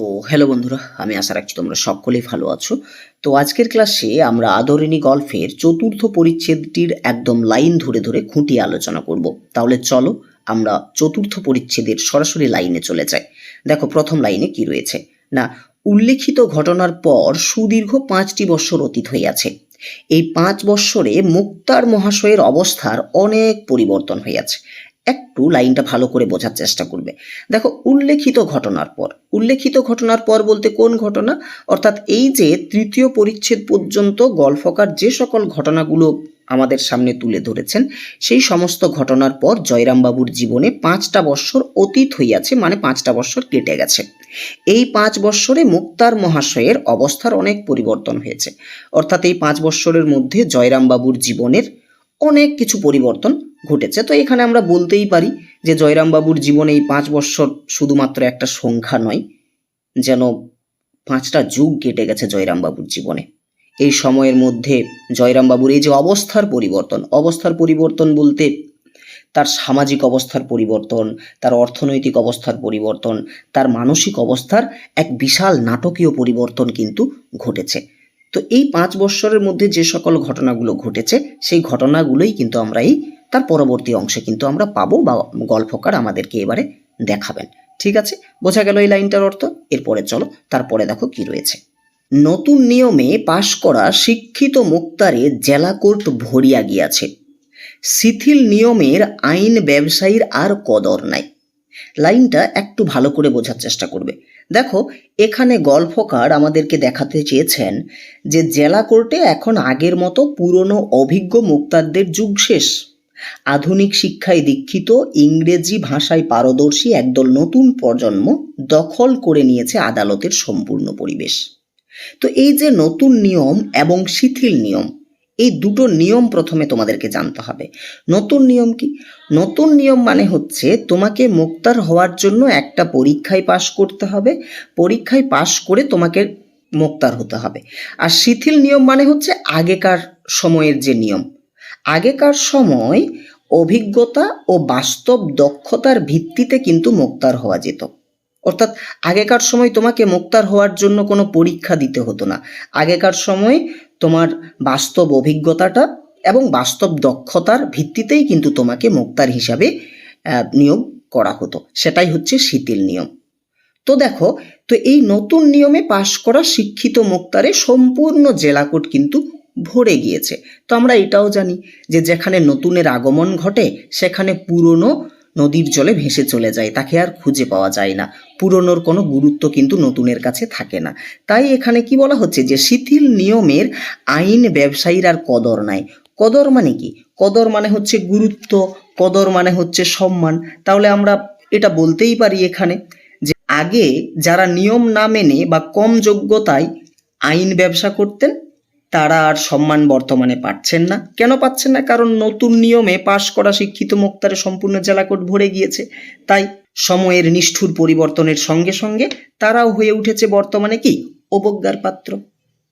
তো হ্যালো বন্ধুরা, আমি আশা রাখছি তোমরা সকলেই ভালো আছো। তো আজকের ক্লাসে আমরা আদরিণী গল্পের চতুর্থ পরিচ্ছেদটির একদম লাইন ধরে ধরে খুঁটিয়ে আলোচনা করব। তাহলে চলো, আমরা চতুর্থ পরিচ্ছেদের সরাসরি লাইনে চলে যাই। দেখো, প্রথম লাইনে কি রয়েছে? না, উল্লেখিত ঘটনার পর সুদীর্ঘ পাঁচটি বৎসর অতীত হইয়াছে। এই পাঁচ বৎসরে মুক্তার মহাশয়ের অবস্থার অনেক পরিবর্তন হইয়াছে। একটু লাইনটা ভালো করে বোঝার চেষ্টা করবে। দেখো, উল্লেখিত ঘটনার পর, উল্লেখিত ঘটনার পর বলতে কোন ঘটনা? অর্থাৎ এই যে তৃতীয় পরিচ্ছেদ পর্যন্ত গল্পকার যে সকল ঘটনাগুলো আমাদের সামনে তুলে ধরেছেন, সেই সমস্ত ঘটনার পর জয়রামবাবুর জীবনে পাঁচটা বৎসর অতীত হইয়াছে মানে পাঁচটা বৎসর কেটে গেছে। এই পাঁচ বৎসরে মুক্তার মহাশয়ের অবস্থার অনেক পরিবর্তন হয়েছে। অর্থাৎ এই পাঁচ বৎসরের মধ্যে জয়রামবাবুর জীবনের অনেক কিছু পরিবর্তন ঘটেছে। তো এখানে আমরা বলতেই পারি যে জয়রামবাবুর জীবনে এই পাঁচ বৎসর শুধুমাত্র একটা সংখ্যা নয়, যেন পাঁচটা যুগ কেটে গেছে জয়রামবাবুর জীবনে। এই সময়ের মধ্যে জয়রামবাবুর এই যে অবস্থার পরিবর্তন অবস্থার পরিবর্তন বলতে তার সামাজিক অবস্থার পরিবর্তন, তার অর্থনৈতিক অবস্থার পরিবর্তন, তার মানসিক অবস্থার এক বিশাল নাটকীয় পরিবর্তন কিন্তু ঘটেছে। তো এই পাঁচ বৎসরের মধ্যে যে সকল ঘটনাগুলো ঘটেছে, সেই ঘটনাগুলোই কিন্তু আমরা এই তার পরবর্তী অংশে কিন্তু আমরা পাবো বা গল্পকার আমাদেরকে এবারে দেখাবেন। ঠিক আছে? বোঝা গেল এই লাইনটার অর্থ? এরপরে চলো, তারপরে দেখো কি রয়েছে। নতুন নিয়মে পাশ করা শিক্ষিত মুক্তারে জেলা কোর্ট ভরিয়া গিয়াছে। শিথিল নিয়মের আইন ব্যবসায়ীর আর কদর নাই। লাইনটা একটু ভালো করে বোঝার চেষ্টা করবে। দেখো, এখানে গল্পকার আমাদেরকে দেখাতে চেয়েছেন যে জেলা কোর্টে এখন আগের মতো পুরনো অভিজ্ঞ মুক্তারদের যুগ শেষ। আধুনিক শিক্ষায় দীক্ষিত ইংরেজি ভাষায় পারদর্শী একদল নতুন প্রজন্ম দখল করে নিয়েছে আদালতের সম্পূর্ণ পরিবেশ। তো এই যে নতুন নিয়ম এবং শিথিল নিয়ম, এই দুটো নিয়ম প্রথমে তোমাদেরকে জানতে হবে। নতুন নিয়ম কি? নতুন নিয়ম মানে হচ্ছে তোমাকে মুক্তার হওয়ার জন্য একটা পরীক্ষায় পাশ করতে হবে, পরীক্ষায় পাশ করে তোমাকে মুক্তার হতে হবে। আর শিথিল নিয়ম মানে হচ্ছে আগেকার সময়ের যে নিয়ম আগেকার সময় অভিজ্ঞতা ও বাস্তব দক্ষতার ভিত্তিতে কিন্তু মুক্তার হওয়া যেত। অর্থাৎ আগেকার সময় তোমাকে মুক্তার হওয়ার জন্য কোনো পরীক্ষা দিতে হতো না। আগেকার সময় তোমার বাস্তব অভিজ্ঞতাটা এবং বাস্তব দক্ষতার ভিত্তিতেই কিন্তু তোমাকে মুক্তার হিসাবে নিয়োগ করা হতো। সেটাই হচ্ছে শিথিল নিয়ম। তো দেখো, তো এই নতুন নিয়মে পাশ করা শিক্ষিত মুক্তারে সম্পূর্ণ জেলাকোট কিন্তু ভরে গিয়েছে। তো আমরা এটাও জানি যে যেখানে নতুনের আগমন ঘটে, সেখানে পুরনো নদীর জলে ভেসে চলে যায়। তাকে আর খুঁজে পাওয়া যায় না। পুরনোর কোনো গুরুত্ব কিন্তু নতুনের কাছে থাকে না। তাই এখানে কি বলা হচ্ছে যে শিথিল নিয়মের আইন ব্যবসায়ীর আর কদর নাই। কদর মানে কি? কদর মানে হচ্ছে গুরুত্ব, কদর মানে হচ্ছে সম্মান। তাহলে আমরা এটা বলতেই পারি এখানে যে আগে যারা নিয়ম না মেনে বা কম যোগ্যতায় আইন ব্যবসা করতেন তারা আর সম্মান বর্তমানে পাচ্ছেন না। কেন পাচ্ছেন না? কারণ নতুন নিয়মে পাশ করা শিক্ষিত মুক্তারে সম্পূর্ণ জেলাকোট ভরে গিয়েছে। তাই সময়ের নিষ্ঠুর পরিবর্তনের সঙ্গে সঙ্গে তারাও হয়ে উঠেছে বর্তমানে কি? অবজ্ঞার পাত্র।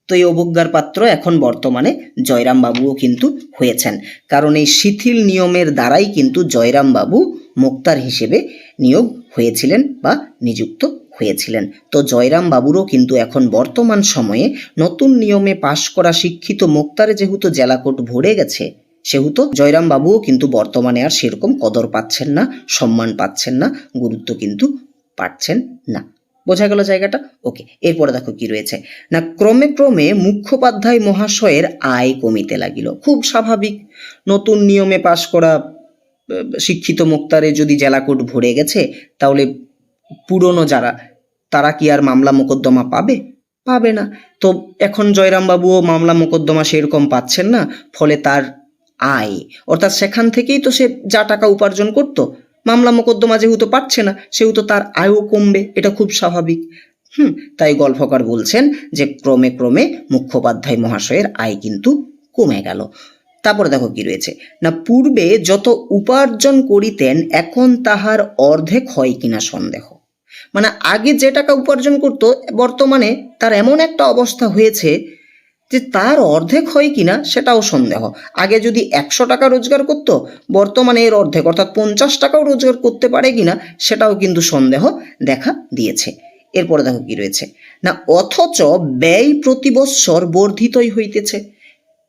তো এই অবজ্ঞার পাত্র এখন বর্তমানে জয়রাম বাবুও কিন্তু হয়েছেন। কারণ এই শিথিল নিয়মের দ্বারাই কিন্তু জয়রাম বাবু মুক্তার হিসেবে নিয়োগ হয়েছিলেন বা নিযুক্ত হয়েছিলেন। তো জয়রাম বাবুরও কিন্তু এখন বর্তমান সময়ে নতুন নিয়মে পাশ করা শিক্ষিত মুক্তারে যেহেতু জেলাকোট ভরে গেছে, সেহেতু জয়রাম বাবুও কিন্তু বর্তমানে আর সেরকম কদর পাচ্ছেন না, সম্মান পাচ্ছেন না, গুরুত্ব কিন্তু পাচ্ছেন না। বোঝা গেল জায়গাটা? ওকে, এরপরে দেখো কি রয়েছে। না, ক্রমে ক্রমে মুখ্যোপাধ্যায় মহাশয়ের আয় কমিতে লাগিল। খুব স্বাভাবিক, নতুন নিয়মে পাশ করা শিক্ষিত মুক্তারে যদি জেলাকোট ভরে গেছে, তাহলে পুরনো যারা তারা কি আর মামলা মোকদ্দমা পাবে? পাবে না। তো এখন জয়রামবাবুও মামলা মোকদ্দমা সেরকম পাচ্ছেন না, ফলে তার আয়। অর্থাৎ সেখান থেকেই তো সে যা টাকা উপার্জন করত। মামলা মোকদ্দমা যেহেতু পাচ্ছে না, সেহেতু তার আয়ও কমবে, এটা খুব স্বাভাবিক। হুম, তাই গল্পকার বলছেন যে ক্রমে ক্রমে মুখ্যোপাধ্যায় মহাশয়ের আয় কিন্তু কমে গেল। তারপর দেখো কি রয়েছে। না, পূর্বে যত উপার্জন করিতেন, এখন তাহার অর্ধেক হয় কিনা সন্দেহ। মানে আগে যে টাকা উপার্জন করত, বর্তমানে তার এমন একটা অবস্থা হয়েছে যে তার অর্ধেক হয় কিনা সেটাও সন্দেহ। আগে যদি একশো টাকা রোজগার করত, বর্তমানে এর অর্ধেক, অর্থাৎ পঞ্চাশ টাকাও রোজগার করতে পারে কিনা সেটাও কিন্তু সন্দেহ দেখা দিয়েছে। এরপরে দেখো কি রয়েছে। না, অথচ ব্যয় প্রতি বৎসর বর্ধিতই হইতেছে।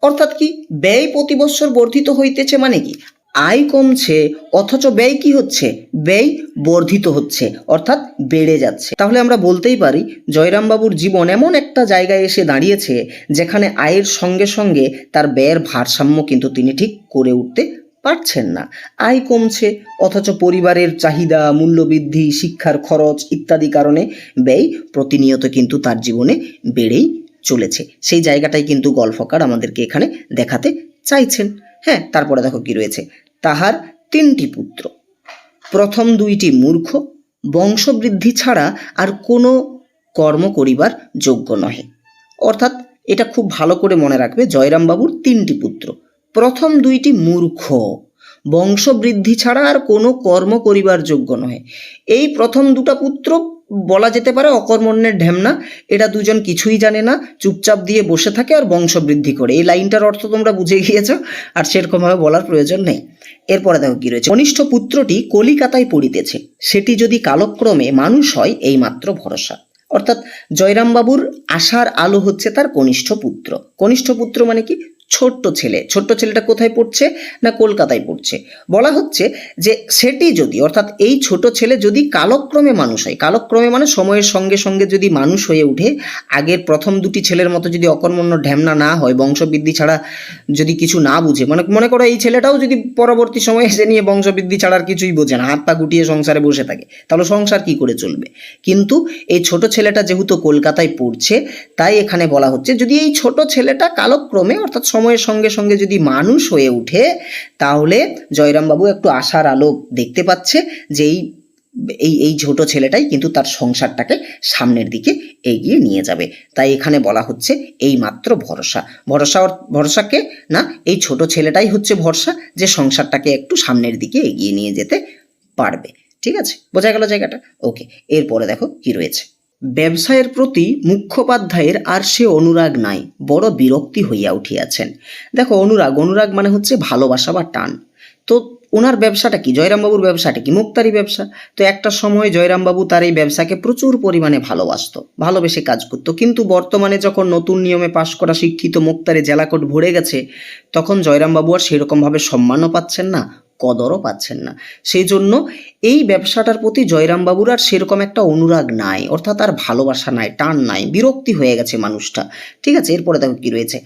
অর্থাৎ কি, ব্যয় প্রতি বৎসর বর্ধিত হইতেছে মানে কি? আয় কমছে, অথচ ব্যয় কি হচ্ছে? ব্যয় বর্ধিত হচ্ছে, অর্থাৎ বেড়ে যাচ্ছে। তাহলে আমরা বলতেই পারি, জয়রামবাবুর জীবন এমন একটা জায়গায় এসে দাঁড়িয়েছে, যেখানে আয়ের সঙ্গে সঙ্গে তার ব্যয়ের ভারসাম্য কিন্তু তিনি ঠিক করে উঠতে পারছেন না। আয় কমছে, অথচ পরিবারের চাহিদা, মূল্যবৃদ্ধি, শিক্ষার খরচ ইত্যাদি কারণে ব্যয় প্রতিনিয়ত কিন্তু তার জীবনে বেড়েই চলেছে। সেই জায়গাটাই কিন্তু গল্পকার আমাদেরকে এখানে দেখাতে চাইছেন। হ্যাঁ তারপরে দেখো কি রয়েছে। তাহার তিনটি পুত্র। প্রথম দুইটি মূর্খ, বংশবৃদ্ধি ছাড়া আর কোনো কর্ম করিবার যোগ্য নহে। অর্থাৎ এটা খুব ভালো করে মনে রাখবে, জয়রামবাবুর তিনটি পুত্র। প্রথম দুইটি মূর্খ, বংশবৃদ্ধি ছাড়া আর কোনো কর্ম করিবার যোগ্য নহে। এই প্রথম দুটা পুত্র বলা যেতে পারে অকর্মণ্যের ঢেমনা। এটা দুজন কিছুই জানে না, চুপচাপ দিয়ে বসে থাকে আর বংশবৃদ্ধি করে। এই লাইনটার অর্থ তোমরা বুঝে গিয়েছ আর সেরকমভাবে বলার প্রয়োজন নেই। এরপরে দেখো কি রয়েছে। কনিষ্ঠ পুত্রটি কলিকাতায় পড়িতেছে। সেটি যদি কালক্রমে মানুষ হয়, এইমাত্র ভরসা। অর্থাৎ জয়রামবাবুর আশার আলো হচ্ছে তার কনিষ্ঠ পুত্র। কনিষ্ঠ পুত্র মানে কি? ছোট্ট ছেলে। ছোট্ট ছেলেটা কোথায় পড়ছে না কলকাতায় পড়ছে? বলা হচ্ছে যে সেটি যদি, অর্থাৎ এই ছোট ছেলে যদি কালক্রমে মানুষ হয়, কালক্রমে মানে সময়ের সঙ্গে সঙ্গে যদি মানুষ হয়ে ওঠে, আগের প্রথম দুটি ছেলের মতো যদি অকর্মণ্য ঢ্যামনা না হয়, বংশবৃদ্ধি ছাড়া যদি কিছু না বুঝে মানে মনে করো এই ছেলেটাও যদি পরবর্তী সময়ে এসে নিয়ে বংশবৃদ্ধি ছাড়া আর কিছুই বোঝে না, হাত পা গুটিয়ে সংসারে বসে থাকে, তাহলে সংসার কি করে চলবে? কিন্তু এই ছোট ছেলেটা যেহেতু কলকাতায় পড়ছে, তাই এখানে বলা হচ্ছে যদি এই ছোট ছেলেটা কালক্রমে, অর্থাৎ সময়ের সঙ্গে সঙ্গে যদি মানুষ হয়ে ওঠে, তাহলে জয়রামবাবু একটু আশার আলো দেখতে পাচ্ছে যে এই এই এই ছোট ছেলেটাই কিন্তু তার সংসারটাকে সামনের দিকে এগিয়ে নিয়ে যাবে। তাই এখানে বলা হচ্ছে এই মাত্র ভরসা। ভরসা ভরসাকে না, এই ছোট ছেলেটাই হচ্ছে ভরসা যে সংসারটাকে একটু সামনের দিকে এগিয়ে নিয়ে যেতে পারবে। ঠিক আছে? বোঝা গেল জায়গাটা? ওকে, এরপরে দেখো কি রয়েছে। ব্যবসায়ের প্রতি মুখ্যোপাধ্যায়ের আর সে অনুরাগ নাই, বড় বিরক্তি হইয়া উঠিয়াছেন। দেখো, অনুরাগ অনুরাগ মানে হচ্ছে ভালোবাসা বা টান। তো ওনার ব্যবসাটা কি? জয়রামবাবুর ব্যবসাটা কি? মুক্তারি ব্যবসা। তো একটা সময় জয়রামবাবু তার এই ব্যবসাকে প্রচুর পরিমাণে ভালোবাসতো, ভালোবেসে কাজ করতো। কিন্তু বর্তমানে যখন নতুন নিয়মে পাশ করা শিক্ষিত মুক্তারি জেলাকোট ভরে গেছে, তখন জয়রামবাবু আর সেরকমভাবে সম্মানও পাচ্ছেন না কদরও পাচ্ছেন না। সেই জন্য এই ব্যবসাটার প্রতি জয়রামবাবুর আর সেরকম একটা অনুরাগ নাই, অর্থাৎ আর ভালোবাসা নাই, টান নাই, বিরক্তি হয়ে গেছে মানুষটা। ঠিক আছে? এরপরে দেখো কি রয়েছে।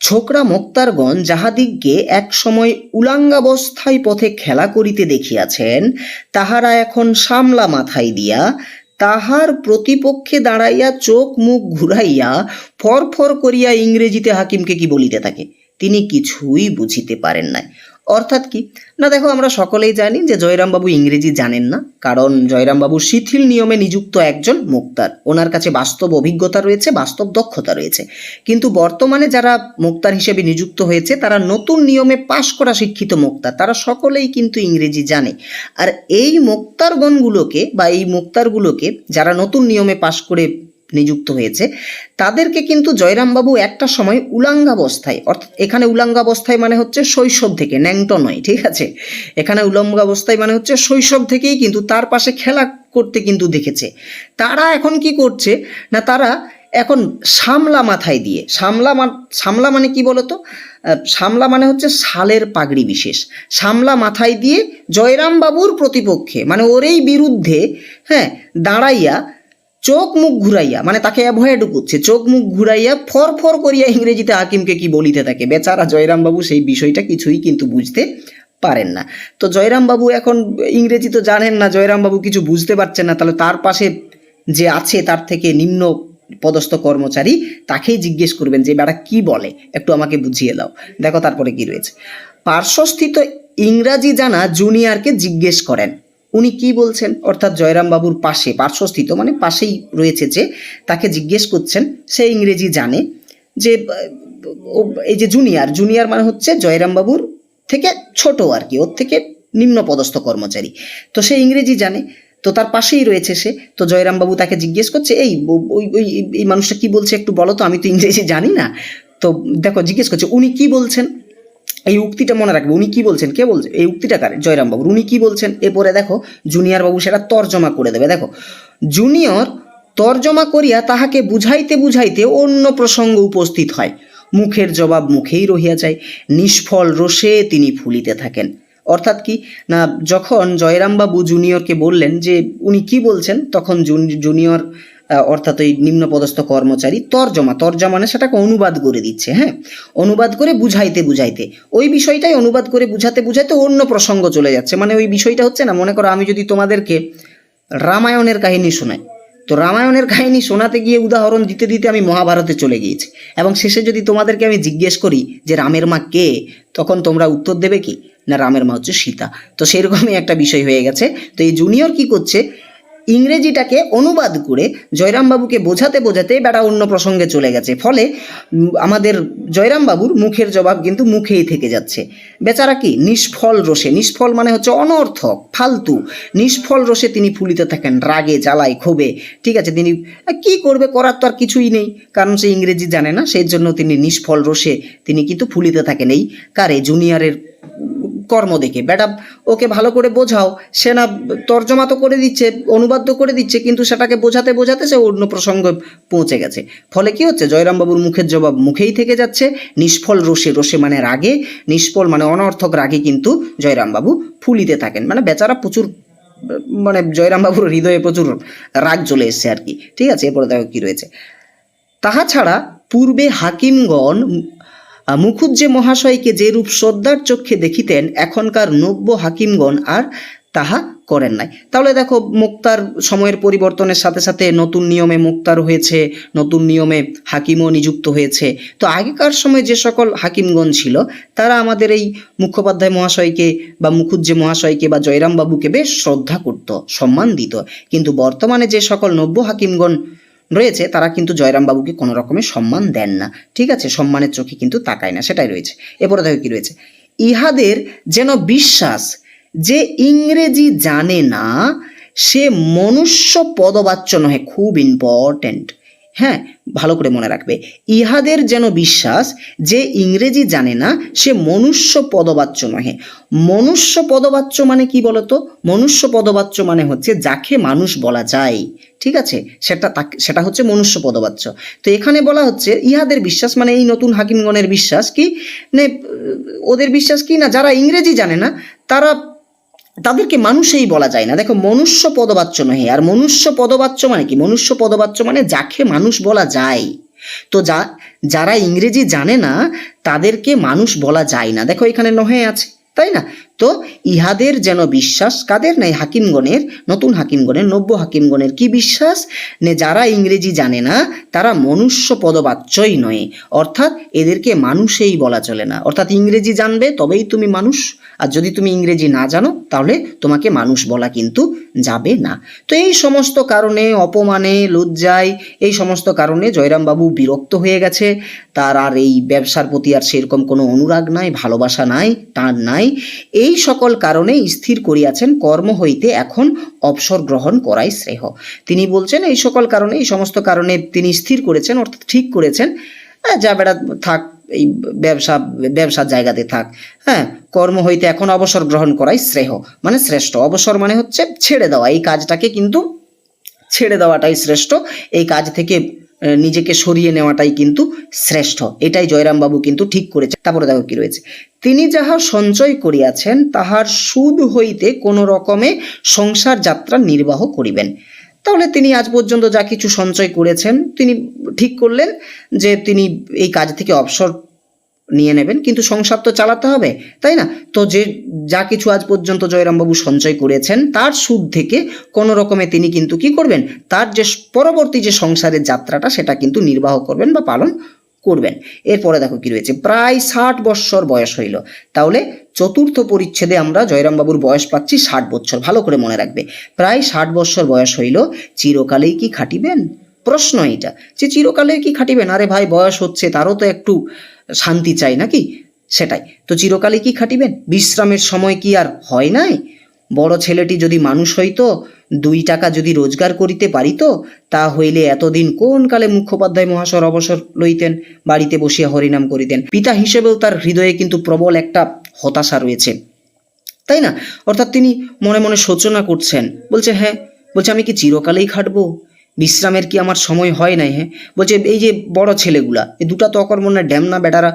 ছোকরা মোক্তারগণ যাহাদিগকে এক সময় উলাঙ্গাবস্থায় পথে খেলা করিতে দেখিয়াছেন, তাহারা এখন সামলা মাথায় দিয়া তাহার প্রতিপক্ষে দাঁড়াইয়া চোখ মুখ ঘুরাইয়া ফরফর করিয়া ইংরেজিতে হাকিমকে কি বলিতে থাকে? তিনি কিছুই বুঝিতে পারেন নাই। অর্থাৎ কি? না, দেখো, আমরা সকলেই জানি যে জয়রামবাবু ইংরেজি জানেন না, কারণ জয়রামবাবু শিথিল নিয়মে নিযুক্ত একজন মুক্তার। ওনার কাছে বাস্তব অভিজ্ঞতা রয়েছে, বাস্তব দক্ষতা রয়েছে। কিন্তু বর্তমানে যারা মুক্তার হিসেবে নিযুক্ত হয়েছে, তারা নতুন নিয়মে পাশ করা শিক্ষিত মুক্তার। তারা সকলেই কিন্তু ইংরেজি জানে। আর এই মুক্তারগণগুলোকে বা এই মুক্তারগুলোকে যারা নতুন নিয়মে পাশ করে নিযুক্ত হয়েছে। তাদেরকে কিন্তু জয়রামবাবু একটা সময় উলাঙ্গাবস্থায়, অর্থাৎ এখানে উলাঙ্গাবস্থায় মানে হচ্ছে শৈশব থেকে, ন্যাংটো নয়, ঠিক আছে? এখানে উলঙ্গাবস্থায় মানে হচ্ছে শৈশব থেকেই কিন্তু তার পাশে খেলা করতে কিন্তু দেখেছে। তারা এখন কি করছে না, তারা এখন সামলা মাথায় দিয়ে, সামলা সামলা মানে কি বলতো? সামলা মানে হচ্ছে শালের পাগড়ি বিশেষ। সামলা মাথায় দিয়ে জয়রাম বাবুর প্রতিপক্ষে মানে ওরই বিরুদ্ধে হ্যাঁ দাঁড়াইয়া চোখ মুখ ঘুরাইয়া মানে তাকে অ্যাভয়েড করছে, চোখ মুখ ঘুরাইয়া ফর ফর করিয়া ইংরেজিতে হাকিমকে কি বলিতে থাকে? বেচারা জয়রাম বাবু সেই বিষয়টা কিছুই কিন্তু বুঝতে পারেন না। তো জয়রাম বাবু এখন ইংরেজি তো জানেন না, জয়রাম বাবু কিছু বুঝতে পারছেন না, তাহলে তার পাশে যে আছে, তার থেকে নিম্ন পদস্থ কর্মচারী তাকেই জিজ্ঞেস করবেন যে, বেটা, কি বলে? একটু আমাকে বুঝিয়ে দাও। দেখো তারপরে কি রয়েছে। পার্শ্বস্থিত ইংরাজি জানা জুনিয়রকে জিজ্ঞেস করেন। উনি কি বলছেন? অর্থাৎ জয়রাম বাবুর পাশে, পার্শ্বস্থিত মানে পাশেই রয়েছে যে, তাকে জিজ্ঞেস করছেন, সে ইংরেজি জানে যে এই যে জুনিয়র জুনিয়র মানে হচ্ছে জয়রাম বাবুর থেকে ছোট আর কি, ওর থেকে নিম্ন পদস্থ কর্মচারী। তো সে ইংরেজি জানে, তো তার পাশেই রয়েছে সে, তো জয়রামবাবু তাকে জিজ্ঞেস করছে, এই ওই ওই, এই মানুষটা কি বলছে একটু বলো তো, আমি তো ইংরেজি জানি না। তো দেখো, জিজ্ঞেস করছে, উনি কি বলছেন? এই উক্তিটা মনে রাখবে। উনি কি বলছেন? কে বলছে? এই উক্তিটা কারে? জয়রামবাবুর। উনি কি বলছেন? এরপরে দেখো, জুনিয়র বাবু সেটা তর্জমা করে দেবে। দেখো, জুনিয়র তর্জমা করিয়া তাহাকে বুঝাইতে বুঝাইতে অন্য প্রসঙ্গ উপস্থিত হয়। মুখের জবাব মুখেই রহিয়া যায়। নিষ্ফল রোষে তিনি ফুলিতে থাকেন। অর্থাৎ কি? না, যখন জয়রামবাবু জুনিয়রকে বললেন যে উনি কি বলছেন, তখন জুনিয়র অর্থাৎ ওই নিম্নপদস্থ কর্মচারী তর্জমা। তর্জমা মানে সেটাকে অনুবাদ করে দিচ্ছে হ্যাঁ? অনুবাদ করে বুঝাইতে বুঝাইতে। ওই বিষয়টাই অনুবাদ করে বুঝাতে বুঝাতে অন্য প্রসঙ্গ চলে যাচ্ছে। মানে ওই বিষয়টা হচ্ছে না, মনে করো আমি যদি তোমাদেরকে রামায়ণের কাহিনী শোনাই। তো রামায়ণের কাহিনী শোনাতে গিয়ে উদাহরণ দিতে দিতে আমি মহাভারতে চলে গিয়েছি। এবং শেষে যদি তোমাদেরকে আমি জিজ্ঞেস করি যে রামের মা কে, তখন তোমরা উত্তর দেবে কি? না, রামের মা হচ্ছে সীতা। তো সেরকমই একটা বিষয় হয়ে গেছে। তো এই জুনিয়র কি করছে? ইংরেজিটাকে অনুবাদ করে জয়রামবাবুকে বোঝাতে বোঝাতে বেটা অন্য প্রসঙ্গে চলে গেছে। ফলে আমাদের জয়রামবাবুর মুখের জবাব কিন্তু মুখেই থেকে যাচ্ছে। বেচারা কি? নিষ্ফল রোষে। নিষ্ফল মানে হচ্ছে অনর্থক, ফালতু। নিষ্ফল রোষে তিনি ফুলিতে থাকেন, রাগে, জ্বালায়, ক্ষোভে। ঠিক আছে, তিনি কি করবে করার তো আর কিছুই নেই। কারণ সে ইংরেজি জানে না, সেই জন্য তিনি নিষ্ফল রোষে তিনি কিন্তু ফুলিতে থাকেন। এই কারে জুনিয়রের কর্ম দেখে। বেটা, ওকে ভালো করে বোঝাও। সে না তর্জমা তো করে দিচ্ছে, অনুবাদ তো করে দিচ্ছে, কিন্তু সেটাকে বোঝাতে বোঝাতে সে অন্য প্রসঙ্গে পৌঁছে গেছে। ফলে কি হচ্ছে? জয়রামবাবুর মুখের জবাব মুখেই থেকে যাচ্ছে। নিষ্ফল রোষে রোষে মানে রাগে, নিষ্ফল মানে অনর্থক রাগে কিন্তু জয়রামবাবু ফুলিতে থাকেন। মানে বেচারা প্রচুর মানে জয়রামবাবুর হৃদয়ে প্রচুর রাগ চলে এসছে আর কি। ঠিক আছে, এরপরে দেখো কি রয়েছে। তাহা ছাড়া পূর্বে হাকিমগণ মুখুজ্জে মহাশয়কে যেরূপ শ্রদ্ধার চক্ষে দেখিতেন, এখনকার নব্য হাকিমগণ আর তাহা করেন নাই। তাহলে দেখো, মুক্তার সময়ের পরিবর্তনের সাথে সাথে নতুন নিয়মে মুক্তার হয়েছে, নতুন নিয়মে হাকিমও নিযুক্ত হয়েছে। তো আগেকার সময় যে সকল হাকিমগণ ছিল, তারা আমাদের এই মুখোপাধ্যায় মহাশয়কে বা মুখুজ্জে মহাশয়কে বা জয়রাম বাবুকে বেশ শ্রদ্ধা করত, সম্মান দিত। কিন্তু বর্তমানে যে সকল নব্য হাকিমগণ রয়েছে, তারা কিন্তু জয়রাম বাবুকে কোনো রকমের সম্মান দেন না। ঠিক আছে? সম্মানের চোখে কিন্তু তাকায় না, সেটাই রয়েছে। এরপরে দেখো কি রয়েছে। ইহাদের যেন বিশ্বাস যে ইংরেজি জানে না, সে মনুষ্য পদবাচ্য নহে, খুব ইম্পর্ট্যান্ট হ্যাঁ ভালো করে মনে রাখবে। ইহাদের যেন বিশ্বাস যে ইংরেজি জানে না, সে মনুষ্য পদবাচ্য নহে। মনুষ্য পদবাচ্য মানে কি বলতো? মনুষ্য পদবাচ্য মানে হচ্ছে যাকে মানুষ বলা যায়। ঠিক আছে? সেটা সেটা হচ্ছে মনুষ্য পদবাচ্য। তো এখানে বলা হচ্ছে, ইহাদের বিশ্বাস মানে এই নতুন হাকিমগণের বিশ্বাস কি? নে, ওদের বিশ্বাস কি না? যারা ইংরেজি জানে না, তারা, তাদেরকে মানুষেই বলা যায় না। দেখো, মনুষ্য পদবাচ্য নহে। আর মনুষ্য পদবাচ্য মানে কি? মনুষ্য পদবাচ্য মানে যাকে মানুষ বলা যায়। তো যা, যারা ইংরেজি জানে না, তাদেরকে মানুষ বলা যায় না। দেখো, এখানে নহে আছে, তাই না? তো ইহাদের যেন বিশ্বাস, কাদের নাই হাকিমগণের, নতুন হাকিমগণের, নব্য হাকিমগণের কি বিশ্বাস? নে যারা ইংরেজি জানে না, তারা মনুষ্য পদবাচ্যই নয়। অর্থাৎ এদেরকে মানুষেই বলা চলে না। অর্থাৎ ইংরেজি জানবে, তবেই তুমি মানুষ। আর যদি তুমি ইংরেজি না জানো, তাহলে তোমাকে মানুষ বলা কিন্তু যাবে না। তো এই সমস্ত কারণে অপমানে, লজ্জায়, এই সমস্ত কারণে জয়রামবাবু বিরক্ত হয়ে গেছে। তার আর এই ব্যবসার প্রতি আর সেরকম কোনো অনুরাগ নাই, ভালোবাসা নাই তার নাই। এই সকল কারণে স্থির করিয়াছেন কর্ম হইতে এখন অবসর গ্রহণ করাই শ্রেয়। তিনি বলছেন এই সকল কারণে এই সমস্ত কারণে তিনি স্থির করেছেন অর্থাৎ ঠিক করেছেন। হ্যাঁ, যা বেড়া থাক এই ব্যবসা ব্যবসার জায়গাতে থাক। হ্যাঁ কর্ম হইতে এখন অবসর গ্রহণ করাই শ্রেয় মানে শ্রেষ্ঠ। অবসর মানে হচ্ছে ছেড়ে দেওয়া। এই কাজটাকে কিন্তু ছেড়ে দেওয়াটাই শ্রেষ্ঠ। এই কাজ থেকে নিজেকে সরিয়ে নেওয়াটাই কিন্তু শ্রেষ্ঠ। এটাই জয়রামবাবু কিন্তু ঠিক করেছে তারপরে দেখো কি রয়েছে। তিনি যাহা সঞ্চয় করিয়াছেন, তাহার সুদ হইতে কোনো রকমে সংসার যাত্রা নির্বাহ করিবেন। তাহলে তিনি আজ পর্যন্ত যা কিছু সঞ্চয় করেছেন, তিনি ঠিক করলেন যে তিনি এই কাজ থেকে অবসর নিয়ে নেবেন, কিন্তু সংসার তো চালাতে হবে, তাই না? তো যে, যা কিছু আজ পর্যন্ত জয়রামবাবু সঞ্চয় করেছেন, তার সুদ থেকে কোনো রকমে তিনি কিন্তু কি করবেন? তার যে পরবর্তী যে সংসারের যাত্রাটা, সেটা কিন্তু নির্বাহ করবেন বা পালন করবেন। এরপরে দেখো কি রয়েছে, প্রায় ষাট বৎসর বয়স হইল। তাহলে চতুর্থ পরিচ্ছেদে আমরা জয়রামবাবুর বয়স পাচ্ছি ষাট বছর ভালো করে মনে রাখবে। প্রায় ষাট বৎসর বয়স হইল, চিরকালেই কি খাটিবেন? প্রশ্ন এটা যে চিরকালে কি খাটিবেন? আরে ভাই, বয়স হচ্ছে, তারও তো একটু শান্তি চাই নাকি? সেটাই। তো চিরকালে কি খাটিবেন? বিশ্রামের সময় কি আর হয় নাই? বড় ছেলেটি যদি মানুষ হইতো, দুই টাকা যদি রোজগার করিতে পারিত, তা হইলে এতদিন কোন কালে মুখোপাধ্যায় মহাশয় অবসর লইতেন, বাড়িতে বসিয়া হরিনাম করিতেন। পিতা হিসেবেও তার হৃদয়ে কিন্তু প্রবল একটা হতাশা রয়েছে। তাই না? অর্থাৎ তিনি মনে মনে শোচনা করছেন। বলছে হ্যাঁ বলছে, আমি কি চিরকালেই খাটবো? বিশ্রামের কি আমার সময় হয় নাই হ্যাঁ? বলছে, এই যে বড় ছেলেগুলা, এই দুটা তো অকর্মণ না ড্যাম না, বেটারা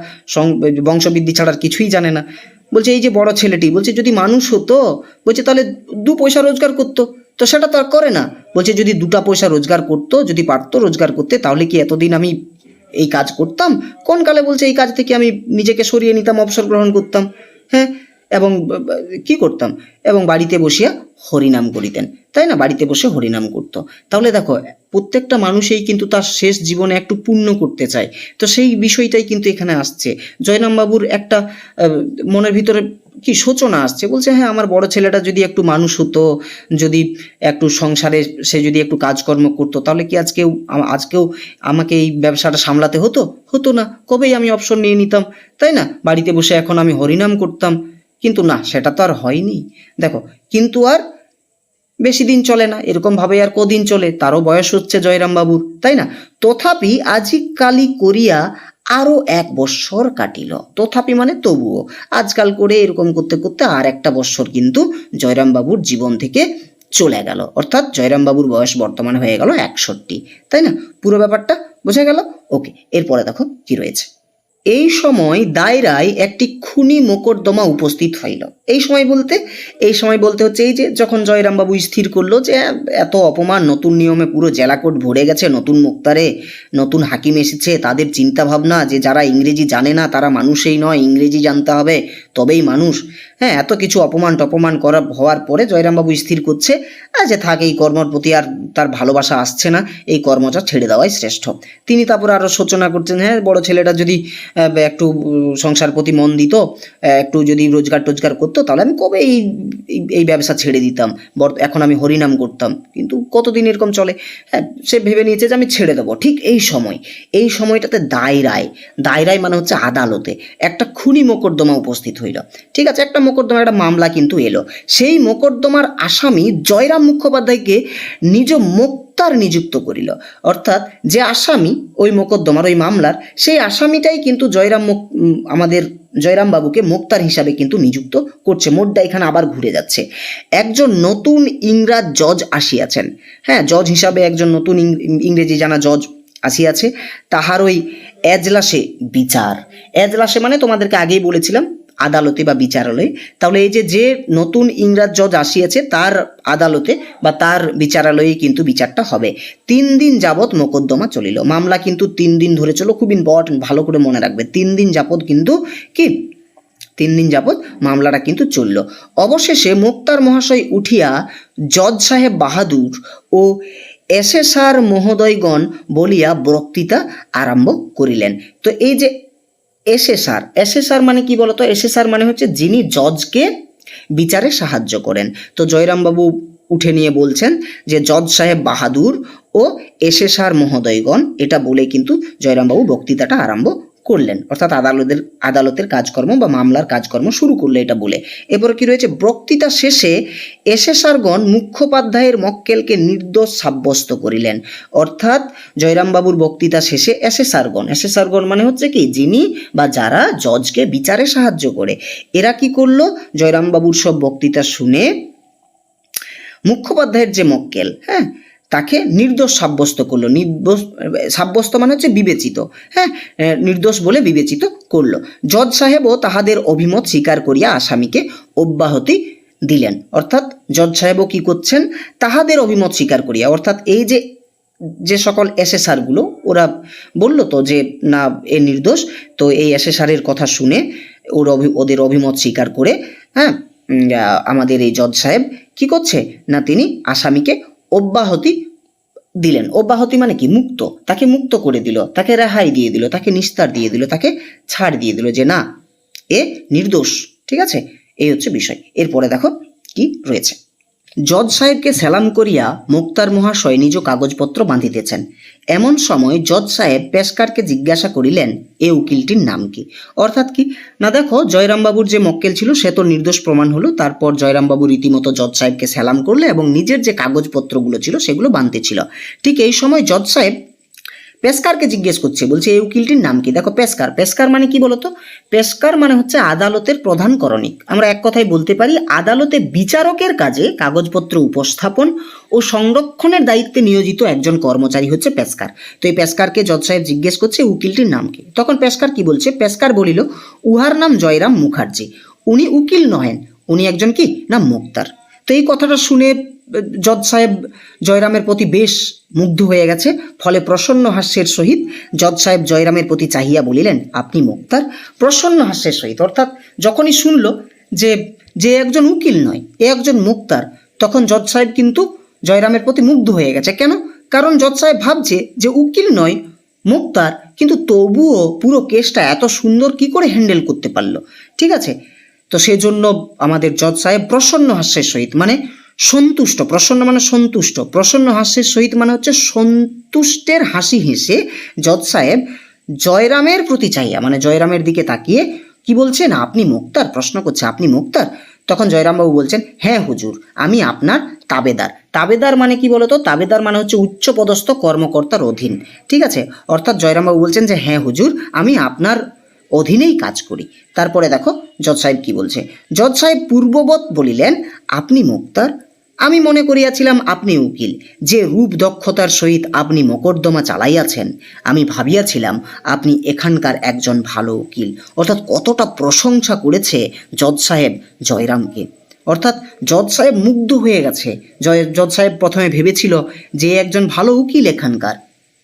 বংশবৃদ্ধি ছাড়া আর কিছুই জানে না। বলছে, এই যে বড় ছেলেটি, বলছে, যদি মানুষ হতো, বলছে, তাহলে দু পয়সা রোজগার করতো। তো সেটা তো আর করে না। বলছে, যদি দুটা পয়সা রোজগার করতো, যদি পারতো রোজগার করতে, তাহলে কি এতদিন আমি এই কাজ করতাম? কোন কালে, বলছে, এই কাজ থেকে আমি নিজেকে সরিয়ে নিতাম, অবসর গ্রহণ করতাম হ্যাঁ? এবং কি করতাম? এবং বাড়িতে বসিয়া হরিনাম করিতেন। তাই না? বাড়িতে বসে হরিনাম করতো। তাহলে দেখো, প্রত্যেকটা মানুষই কিন্তু তার শেষ জীবনে একটু পুণ্য করতে চায়। তো সেই বিষয়টাই কিন্তু এখানে আসছে। জয়রাম বাবুর একটা মনের ভিতরে কি সূচনা আসছে? বলছে হ্যাঁ আমার বড় ছেলেটা যদি একটু মানুষ হতো, যদি একটু সংসারে সে যদি একটু কাজকর্ম করতো, তাহলে কি আজকেও আজকেও আমাকে এই ব্যবসাটা সামলাতে হতো? হতো না। কবেই আমি অপশন নিয়ে নিতাম। তাই না? বাড়িতে বসে এখন আমি হরিনাম করতাম। কিন্তু না, সেটা তো আর হয়নি। দেখো, কিন্তু আর বেশি দিন চলে না, এরকম ভাবে আর কদিন চলে, তারও বয়স হচ্ছে জয়রাম বাবুর, তাই না? তথাপি আজি কালি করিয়া আরও এক বৎসর কাটিল। তথাপি মানে তবুও, আজকাল করে এরকম করতে করতে আর একটা বৎসর কিন্তু জয়রাম বাবুর জীবন থেকে চলে গেল। অর্থাৎ জয়রাম বাবুর বয়স বর্তমানে হয়ে গেল একষট্টি, তাই না? পুরো ব্যাপারটা বোঝা গেল? ওকে, এরপরে দেখো কি রয়েছে। এই সময় দায়রায় একটি খুনি মোকদ্দমা উপস্থিত হইল। এই সময় বলতে, এই সময় বলতে হচ্ছে এই যে, যখন জয়রামবাবু স্থির করল যে, এত অপমান, নতুন নিয়মে পুরো জেলা কোর্ট ভরে গেছে, নতুন মুক্তারে, নতুন হাকিম এসেছে, তাদের চিন্তা ভাবনা যে, যারা ইংরেজি জানে না, তারা মানুষেই নয়, ইংরেজি জানতে হবে, তবেই মানুষ। হ্যাঁ এত কিছু অপমান টপমান করা হওয়ার পরে জয়রামবাবু স্থির করছে যে থাক, এই কর্মর প্রতি আর তার ভালোবাসা আসছে না, এই কর্মটা ছেড়ে দেওয়াই শ্রেষ্ঠ। তিনি তারপরে আরও সূচনা করছেন হ্যাঁ বড় ছেলেটা যদি একটু সংসার প্রতি মন দিত একটু যদি রোজগার টোজগার করতো, তাহলে আমি কবে এই, এই- ব্যবসা ছেড়ে দিতাম এখন আমি হরিনাম করতাম। কিন্তু কতদিন এরকম চলে? হ্যাঁ সে ভেবে নিয়েছে যে আমি ছেড়ে দেবো। ঠিক এই সময়, এই সময়টাতে দায়রায় দায়রায় মানে হচ্ছে আদালতে একটা খুনি মোকদ্দমা উপস্থিত হইল। ঠিক আছে, একটা মোকদ্দমা একটা মামলা কিন্তু এলো। সেই মোকদ্দমার আসামি জয়রাম মুখোপাধ্যায়কে নিজ মোক্তার নিযুক্ত করিল। অর্থাৎ যে আসামি ওই মোকদ্দমার, ওই মামলার, সেই আসামিটাই কিন্তু জয়রাম আমাদের জয়রাম বাবুকে মোক্তার হিসাবে কিন্তু নিযুক্ত করছে। মোডটা এখানে আবার ঘুরে যাচ্ছে। একজন নতুন ইংরাজ জজ আসিয়াছেন। হ্যাঁ জজ হিসাবে একজন নতুন ইংরেজি জানা জজ আসিয়াছে। তাহার ওই এজলাসে বিচার। এজলাসে মানে তোমাদেরকে আগেই বলেছিলাম আদালতে বা বিচারালয়ে। তাহলে এই যে যে নতুন ইংরাজ জজ আসিয়াছে, তার আদালতে বা তার বিচারালয়ে কিন্তু বিচারটা হবে। তিন দিন যাবৎ মোকদ্দমা চলিল। মামলা কিন্তু তিন দিন ধরে চলো খুব ইম্পর্টেন্ট ভালো করে মনে রাখবে। তিন দিন যাবৎ কিন্তু কি? তিন দিন যাবৎ মামলাটা কিন্তু চলল। অবশেষে মুক্তার মহাশয় উঠিয়া জজ সাহেব বাহাদুর ও এসএসআর মহোদয়গণ বলিয়া বক্তৃতা আরম্ভ করিলেন। তো এই যে এসএসআর। এসএসআর মানে কি বলতো? এসএসআর মানে হচ্ছে যিনি জজকে বিচারে সাহায্য করেন। তো জয়রামবাবু উঠে নিয়ে বলছেন যে, জজ সাহেব বাহাদুর ও এসএসআর মহোদয়গণ, এটা বলে কিন্তু জয়রামবাবু বক্তৃতাটা আরম্ভ করলেন। অর্থাৎ আদালতের আদালতের কাজকর্ম বা মামলার কাজকর্ম শুরু করলে এটা বলে। এরপর কি রয়েছে? বক্তৃতা শেষে এসএসআরগণ মুখোপাধ্যায়ের মক্কেলকে নির্দোষ সাব্যস্ত করিলেন। অর্থাৎ জয়রামবাবুর বক্তৃতা শেষে এসএসআরগণ। এসএসআরগণ মানে হচ্ছে কি? যিনি বা যারা জজকে বিচারে সাহায্য করে। এরা কি করল? জয়রামবাবুর সব বক্তৃতা শুনে মুখোপাধ্যায়ের যে মক্কেল হ্যাঁ তাকে নির্দোষ সাব্যস্ত করল। নির্দোষ, সাব্যস্ত মানে হচ্ছে বিবেচিত। হ্যাঁ নির্দোষ বলে বিবেচিত করল। জজ সাহেবও তাহাদের অভিমত স্বীকার করিয়া আসামিকে অব্যাহতি দিলেন। অর্থাৎ জজ সাহেবও কি করছেন? তাহাদের অভিমত স্বীকার করিয়া। অর্থাৎ এই যে যে সকল এসএসআরগুলো, ওরা বলল তো যে, না, এ নির্দোষ। তো এই এসএসআরের কথা শুনে ওর অভি, ওদের অভিমত স্বীকার করে হ্যাঁ আমাদের এই জজ সাহেব কি করছে? না, তিনি আসামিকে অব্যাহতি দিলেন। অব্যাহতি মানে কি? মুক্ত। তাকে মুক্ত করে দিল, তাকে রেহাই দিয়ে দিল, তাকে নিস্তার দিয়ে দিল, তাকে ছাড় দিয়ে দিল যে না, এ নির্দোষ, ঠিক আছে? এই হচ্ছে বিষয়। এরপরে দেখো কি রয়েছে। জজ সাহেবকে সালাম করিয়া মুক্তার মহাশয় নিজ কাগজপত্র বাঁধিতেছেন। এমন সময় জজ সাহেব পেশকারকে জিজ্ঞাসা করিলেন, এ উকিলটির নাম কি? অর্থাৎ কি, না দেখো, জয়রামবাবুর যে মক্কেল ছিল, সে তো নির্দোষ প্রমাণ হলো। তারপর জয়রামবাবু রীতিমতো জজ সাহেবকে সেলাম করলে এবং নিজের যে কাগজপত্রগুলো ছিল, সেগুলো বাঁধতেছিল ঠিক এই সময় জজ সাহেব পেস্কারকে জিজ্ঞেস করছে, বলছে, এই উকিলটির নাম কি? দেখো পেস্কার পেস্কার মানে কি বলতো? পেস্কার মানে হচ্ছে আদালতের প্রধান করণিক। আমরা এক কথায় বলতে পারি, আদালতে বিচারকের কাজে কাগজপত্র উপস্থাপন ও সংরক্ষণের দায়িত্বে নিয়োজিত একজন কর্মচারী হচ্ছে পেস্কার তো এই পেস্কারকে জজ সাহেব জিজ্ঞেস করছে, উকিলটির নাম কি? তখন পেস্কার কি বলছে? পেস্কার বলিল, উহার নাম জয়রাম মুখার্জি। উনি উকিল নহেন। উনি একজন কি? না, মুক্তার। তো এই কথাটা শুনে জজ সাহেব জয়রামের প্রতি বেশ মুগ্ধ হয়ে গেছে, ফলে প্রসন্ন হাস্যের সহিত জজ সাহেব জয়রামের প্রতি চাহিয়া বলিলেন, আপনি মুক্তার? প্রসন্ন হাস্যের সহিত। অর্থাৎ যখনই শুনল যে যে একজন উকিল নয়, এ একজন মুক্তার, তখন জজ সাহেব কিন্তু জয়রামের প্রতি মুগ্ধ হয়ে গেছে। কেন? কারণ জজ সাহেব ভাবছে যে উকিল নয়, মুক্তার, কিন্তু তবুও পুরো কেসটা এত সুন্দর কি করে হ্যান্ডেল করতে পারল? ঠিক আছে? তো সেজন্য আমাদের জজ সাহেব প্রসন্ন হাস্যের সহিত মানে সন্তুষ্ট, প্রসন্ন মানে সন্তুষ্ট। প্রসন্ন হাস্যের সহিত মানে হচ্ছে সন্তুষ্টের হাসি হেসে জজ সাহেব জয়রামের প্রতি চাইয়া মানে জয়রামের দিকে তাকিয়ে কি বলছেন? আপনি মুক্তার? প্রশ্ন করছে, আপনি মুক্তার? তখন জয়রামবাবু বলছেন হ্যাঁ হুজুর, আমি আপনার তাবেদার। তাবেদার মানে কি বলতো? তাবেদার মানে হচ্ছে উচ্চ পদস্থ কর্মকর্তার অধীন। ঠিক আছে? অর্থাৎ জয়রামবাবু বলছেন যে হ্যাঁ হুজুর, আমি আপনার অধীনেই কাজ করি। তারপরে দেখো, জজ সাহেব কি বলছে? জজ সাহেব পূর্ববৎ বলিলেন, আপনি মুক্তার? আমি মনে করিয়াছিলাম আপনি উকিল, যে রূপ দক্ষতার সহিত আপনি মকদ্দমা চালাইয়াছেন। আমি ভাবিয়াছিলাম আপনি এখানকার একজন ভালো উকিল, অর্থাৎ কতটা প্রশংসা করেছে জজ সাহেব জয়রামকে। অর্থাৎ জজ সাহেব মুগ্ধ হয়ে গেছে। জয়, জজ সাহেব প্রথমে ভেবেছিল যে একজন ভালো উকিল এখানকার।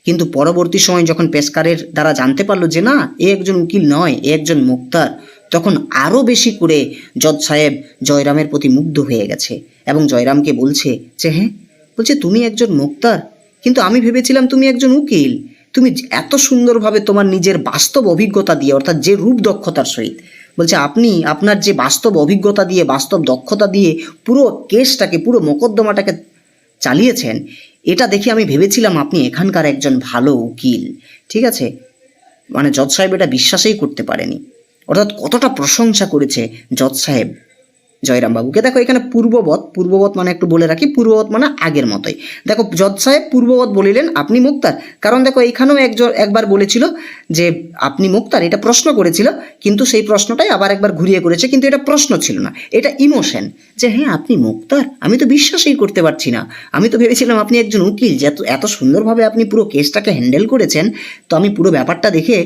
কিন্তু পরবর্তী সময় যখন পেশকারের দ্বারা জানতে পারল যে না, এ একজন উকিল নয়, এ একজন মুক্তার, তখন আরও বেশি করে জজ সাহেব জয়রামের প্রতি মুগ্ধ হয়ে গেছে। এবং জয়রামকে বলছে যে হ্যাঁ? বলছে, তুমি একজন মুক্তার। কিন্তু আমি ভেবেছিলাম তুমি একজন উকিল। তুমি এত সুন্দরভাবে তোমার নিজের বাস্তব অভিজ্ঞতা দিয়ে, অর্থাৎ যে রূপ দক্ষতার সহিত, বলছে, আপনি আপনার যে বাস্তব অভিজ্ঞতা দিয়ে, বাস্তব দক্ষতা দিয়ে পুরো কেসটাকে, পুরো মোকদ্দমাটাকে চালিয়েছেন, এটা দেখে আমি ভেবেছিলাম আপনি এখানকার একজন ভালো উকিল। ঠিক আছে? মানে জজ সাহেব এটা বিশ্বাসই করতে পারেনি। অর্থাৎ কতটা প্রশংসা করেছে জজ সাহেব। জয়রাম বাবুকে। দেখো এখানে পূর্ববৎ পূর্ববৎ মানে একটু বলে রাখি, পূর্ববৎ মানে আগের মতোই। দেখো জজ সাহেব পূর্ববৎ বলিলেন, আপনি মুক্তার? কারণ দেখো এইখানেও একজন, একবার বলেছিল যে আপনি মুক্তার, এটা প্রশ্ন করেছিল, কিন্তু সেই প্রশ্নটাই আবার একবার ঘুরিয়ে করেছে, কিন্তু এটা প্রশ্ন ছিল না। এটা ইমোশন, যে হ্যাঁ আপনি মুক্তার? আমি তো বিশ্বাসই করতে পারছি না। আমি তো ভেবেছিলাম আপনি একজন উকিল, যে এত সুন্দরভাবে আপনি পুরো কেসটাকে হ্যান্ডেল করেছেন, তো আমি পুরো ব্যাপারটা দেখে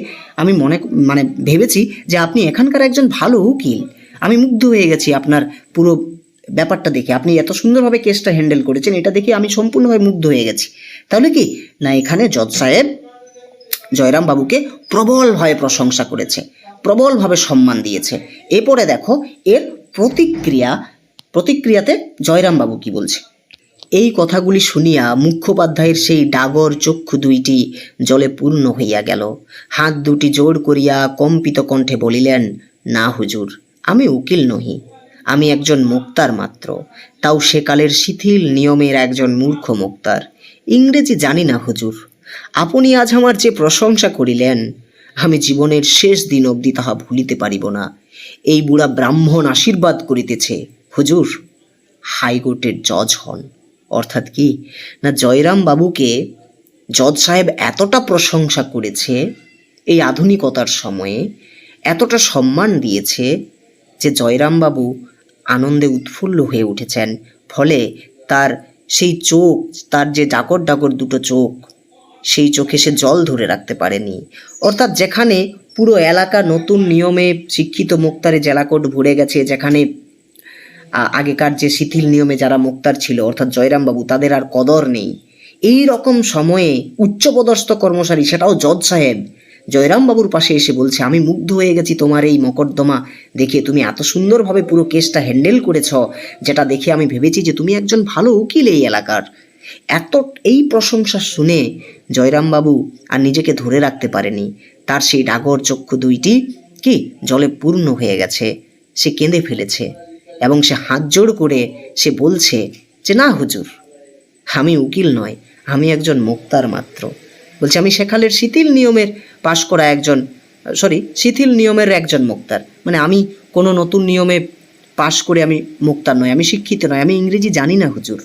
আমি মনে মানে ভেবেছি যে আপনি এখানকার একজন ভালো উকিল। আমি মুগ্ধ হয়ে গেছি আপনার পুরো ব্যাপারটা দেখে। আপনি এত সুন্দরভাবে কেসটা হ্যান্ডেল করেছেন, এটা দেখে আমি সম্পূর্ণভাবে মুগ্ধ হয়ে গেছি। তাহলে কি? না, এখানে জজ সাহেব জয়রাম বাবুকে প্রবলভাবে প্রশংসা করেছে প্রবলভাবে সম্মান দিয়েছে। এরপরে দেখো, এর প্রতিক্রিয়া, প্রতিক্রিয়াতে জয়রাম বাবু কি বলছে? এই কথাগুলি শুনিয়া মুখ্যোপাধ্যায়ের সেই ডাগর চক্ষু দুইটি জলে পূর্ণ হইয়া গেল। হাত দুটি জোর করিয়া কম্পিত কণ্ঠে বলিলেন, না হুজুর আমি উকিল নহি, আমি একজন মুক্তার মাত্র। তাও সেকালের শিথিল নিয়মের একজন মূর্খ মুক্তার। ইংরেজি জানি না হুজুর। আপনি আজ আমার যে প্রশংসা করিলেন, আমি জীবনের শেষ দিন অবধি তাহা ভুলিতে পারিব না। এই বুড়া ব্রাহ্মণ আশীর্বাদ করিতেছে। হুজুর হাইকোর্টের জজ হন। অর্থাৎ কি? না জয়রাম বাবুকে জজ সাহেব এতটা প্রশংসা করেছে, এই আধুনিকতার সময়ে, এতটা সম্মান দিয়েছে যে জয়রামবাবু আনন্দে উৎফুল্ল হয়ে উঠেছেন, ফলে তার সেই চোখ, তার যে ডাকর ডাকর দুটো চোখ, সেই চোখে সে জল ধরে রাখতে পারেনি। অর্থাৎ যেখানে পুরো এলাকা নতুন নিয়মে শিক্ষিত মুক্তারে জেলাকোট ভরে গেছে, যেখানে আগেকার যে শিথিল নিয়মে যারা মুক্তার ছিল, অর্থাৎ জয়রামবাবু, তাদের আর কদর নেই। এই রকম সময়ে উচ্চপদস্থ কর্মচারী, সেটাও জজ সাহেব জয়রামবাবুর পাশে এসে বলছে, আমি মুগ্ধ হয়ে গেছি তোমার এই মকদ্দমা দেখে। তুমি এত সুন্দরভাবে পুরো কেসটা হ্যান্ডেল করেছ, যেটা দেখে আমি ভেবেছি যে তুমি একজন ভালো উকিল এই এলাকার। এত, এই প্রশংসা শুনে জয়রামবাবু আর নিজেকে ধরে রাখতে পারেনি। তার সেই ডাগর চক্ষু দুইটি কি জলে পূর্ণ হয়ে গেছে, সে কেঁদে ফেলেছে এবং সে হাত জোড় করে সে বলছে যে, না হুজুর, আমি উকিল নয়, আমি একজন মুক্তার মাত্র। বলছে, আমি সেকালের শিথিল নিয়মের পাশ করা একজন, সরি, শিথিল নিয়মের একজন মুক্তার। মানে আমি কোনো নতুন নিয়মে পাশ করে আমি মুক্তার নয় আমি শিক্ষিত নয় আমি ইংরেজি জানি না হুজুর।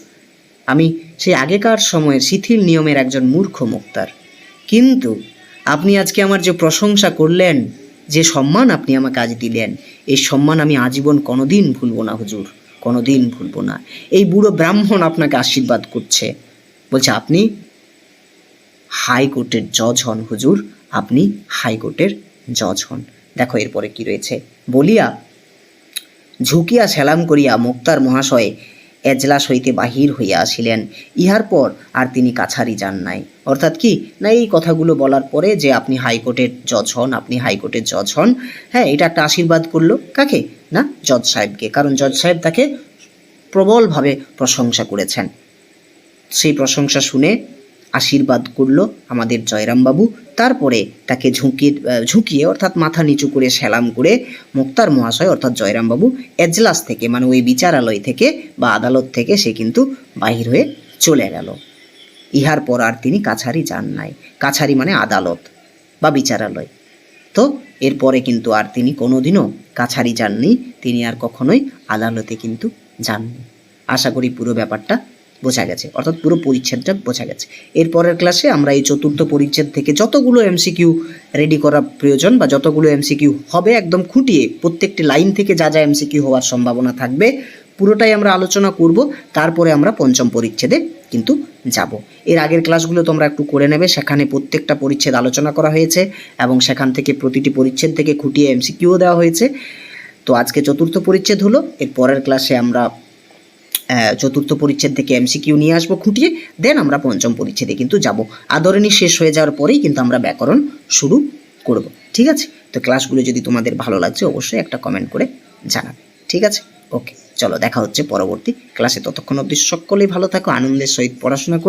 আমি সেই আগেকার সময়ের শিথিল নিয়মের একজন মূর্খ মুক্তার। কিন্তু আপনি আজকে আমার যে প্রশংসা করলেন, যে সম্মান আপনি আমাকে আজ দিলেন, এই সম্মান আমি আজীবন কোনোদিন ভুলবো না হুজুর, কোনোদিন ভুলবো না। এই বুড়ো ব্রাহ্মণ আপনাকে আশীর্বাদ করছে। বলছে, আপনি হাইকোর্টের জজ হন হুজুর, আপনি হাইকোর্টের জজ হন। দেখো এরপরে কি রয়েছে। বলিয়া, ঝুঁকিয়া সেলাম করিয়া মুক্তার মহাশয় এজলাস হইতে বাহির হইয়া আসিলেন। ইহার পর আর তিনি কাছারি যান নাই। অর্থাৎ কি? না, এই কথাগুলো বলার পরে যে আপনি হাইকোর্টের জজ হন, আপনি হাইকোর্টের জজ হন হ্যাঁ এটা একটা আশীর্বাদ করল। কাকে? না, জজ সাহেবকে। কারণ জজ সাহেব তাকে প্রবলভাবে প্রশংসা করেছেন। সেই প্রশংসা শুনে আশীর্বাদ করল আমাদের জয়রামবাবু। তারপরে তাকে ঝুঁকিয়ে ঝুঁকিয়ে অর্থাৎ মাথা নিচু করে সেলাম করে মুক্তার মহাশয় অর্থাৎ জয়রামবাবু এজলাস থেকে মানে ওই বিচারালয় থেকে বা আদালত থেকে সে কিন্তু বাহির হয়ে চলে গেল। ইহার পর আর তিনি কাছারি যান নাই। কাছারি মানে আদালত বা বিচারালয়। তো এরপরে কিন্তু আর তিনি কোনোদিনও কাছারি যাননি। তিনি আর কখনোই আদালতে কিন্তু যাননি। আশা করি পুরো ব্যাপারটা বোঝা গেছে, অর্থাৎ পুরো পরিচ্ছেদটা বোঝা গেছে। এরপরের ক্লাসে আমরা এই চতুর্থ পরিচ্ছেদ থেকে যতগুলো এমসিকিউ রেডি করা প্রয়োজন বা যতগুলো এমসিকিউ হবে একদম খুঁটিয়ে প্রত্যেকটি লাইন থেকে যা যা এমসিকিউ হওয়ার সম্ভাবনা থাকবে, পুরোটাই আমরা আলোচনা করব, তারপরে আমরা পঞ্চম পরিচ্ছেদে কিন্তু যাব। এর আগের ক্লাসগুলো তোমরা একটু করে নেবে, সেখানে প্রত্যেকটা পরিচ্ছেদ আলোচনা করা হয়েছে এবং সেখান থেকে প্রতিটি পরিচ্ছেদ থেকে খুঁটিয়ে এমসিকিউও দেওয়া হয়েছে। তো আজকে চতুর্থ পরিচ্ছেদ হলো, এর পরের ক্লাসে আমরা চতুর্থ পরিচ্ছেদ থেকে এমসিকিউ নিয়ে আসব খুঁটিয়ে দেন আমরা পঞ্চম পরিচ্ছেদে কিন্তু যাব। আদরণী শেষ হয়ে যাওয়ার পরেই কিন্তু আমরা ব্যাকরণ শুরু করব, ঠিক আছে? তো ক্লাসগুলো যদি তোমাদের ভালো লাগছে, অবশ্যই একটা কমেন্ট করে জানাবে, ঠিক আছে? ওকে চলো, দেখা হচ্ছে পরবর্তী ক্লাসে। ততক্ষণ অব্দি সকলেই ভালো থাকো, আনন্দের সহিত পড়াশোনা করো।